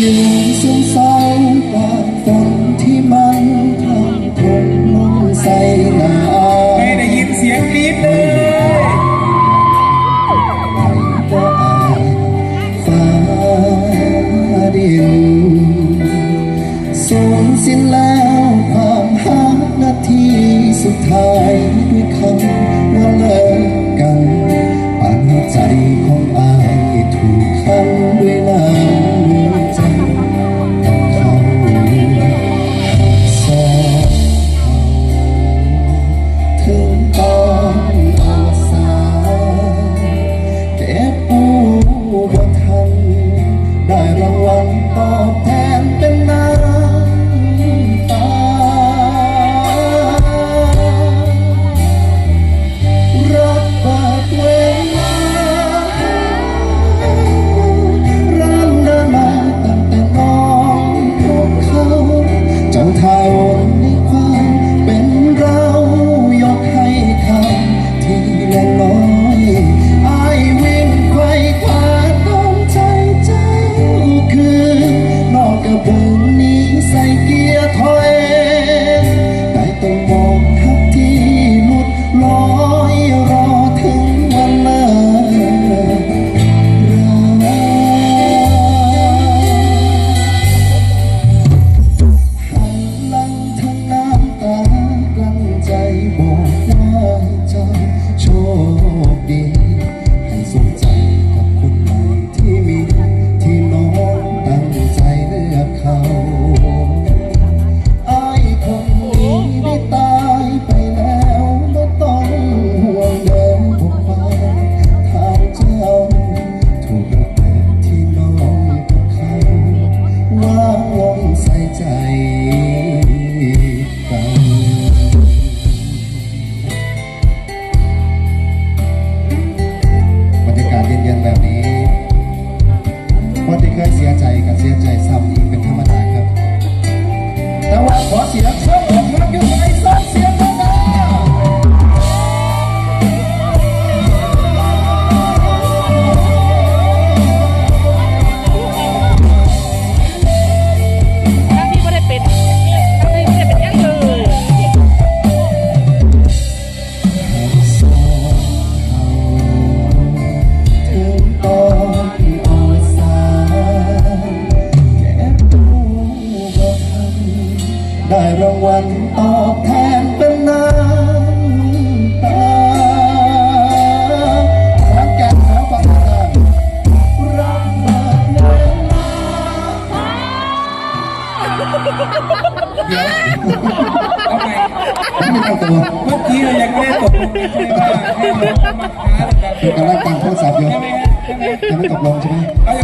ยืนสงสัยกับคนที่มันทำผมลงใส่หน้าไม่ได้ยินเสียงกรี๊เลยก็อายฟ้าดินสูญสิ้นแล้วความหักนาทีสุดท้ายด้วยคำ บ่ทันได้รางวัลตอบ แบบนี้คนที่เคยเสียใจกับเสียใจซ้ำอีกเป็นธรรมดาครับ แต่ว่าขอเสียงซ้ เไม่เข้าตัวเมื่อกี้เรายังได้ตกลงกันใช่ไหว่าให้น้องมาค้าแต่การเดี๋ยวกำลังฟังโทรศัพท์อยู่ไม่ไหมยังไม่ตกลงใช่ไหมเอา